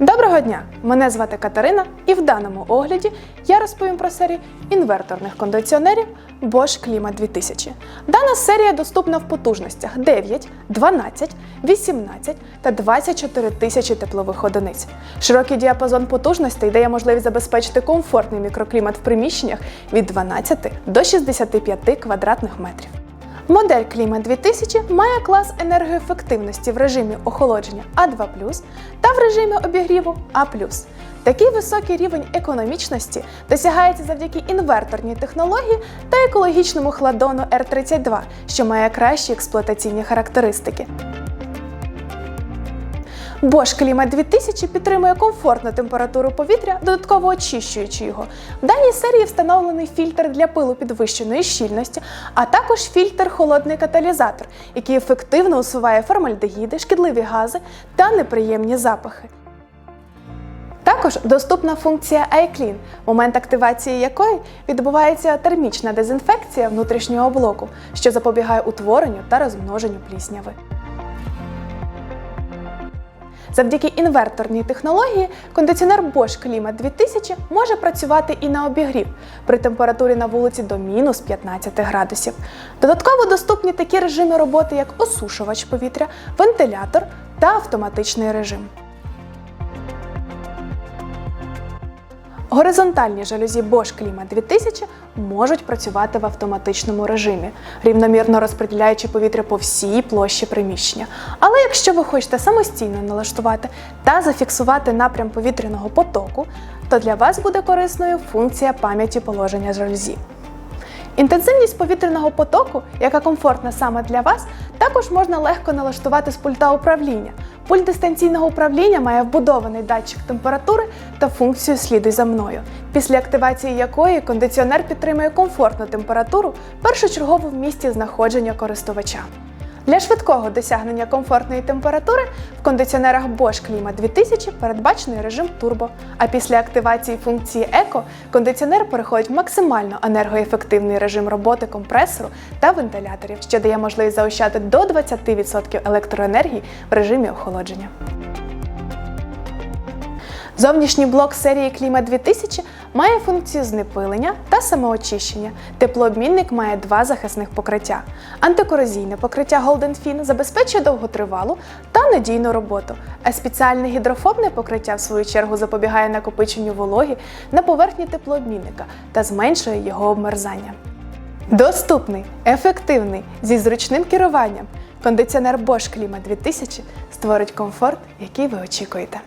Доброго дня! Мене звати Катерина, і в даному огляді я розповім про серію інверторних кондиціонерів Bosch Klima 2000. Дана серія доступна в потужностях 9, 12, 18 та 24 тисячі теплових одиниць. Широкий діапазон потужностей дає можливість забезпечити комфортний мікроклімат в приміщеннях від 12 до 65 квадратних метрів. Модель Кліма 2000 має клас енергоефективності в режимі охолодження А2 та в режимі обігріву А. Такий високий рівень економічності досягається завдяки інверторній технології та екологічному хладону R32, що має кращі експлуатаційні характеристики. Bosch Klima 2000 підтримує комфортну температуру повітря, додатково очищуючи його. В даній серії встановлений фільтр для пилу підвищеної щільності, а також фільтр холодний каталізатор, який ефективно усуває формальдегіди, шкідливі гази та неприємні запахи. Також доступна функція iClean, момент активації якої відбувається термічна дезінфекція внутрішнього блоку, що запобігає утворенню та розмноженню плісняви. Завдяки інверторній технології кондиціонер Bosch Klima 2000 може працювати і на обігрів при температурі на вулиці до мінус 15 градусів. Додатково доступні такі режими роботи, як осушувач повітря, вентилятор та автоматичний режим. Горизонтальні жалюзі Bosch Klima 2000 можуть працювати в автоматичному режимі, рівномірно розподіляючи повітря по всій площі приміщення. Але якщо ви хочете самостійно налаштувати та зафіксувати напрям повітряного потоку, то для вас буде корисною функція пам'яті положення жалюзі. Інтенсивність повітряного потоку, яка комфортна саме для вас, також можна легко налаштувати з пульта управління. Пульт дистанційного управління має вбудований датчик температури та функцію слідуй за мною, після активації якої кондиціонер підтримує комфортну температуру першочергово в місці знаходження користувача. Для швидкого досягнення комфортної температури в кондиціонерах Bosch Klima 2000 передбачений режим турбо. А після активації функції Еко кондиціонер переходить в максимально енергоефективний режим роботи компресору та вентиляторів, що дає можливість заощадити до 20% електроенергії в режимі охолодження. Зовнішній блок серії Кліма 2000 має функцію знепилення та самоочищення. Теплообмінник має два захисних покриття. Антикорозійне покриття Golden Fin забезпечує довготривалу та надійну роботу, а спеціальне гідрофобне покриття, в свою чергу, запобігає накопиченню вологи на поверхні теплообмінника та зменшує його обмерзання. Доступний, ефективний, зі зручним керуванням. Кондиціонер Bosch Klima 2000 створить комфорт, який ви очікуєте.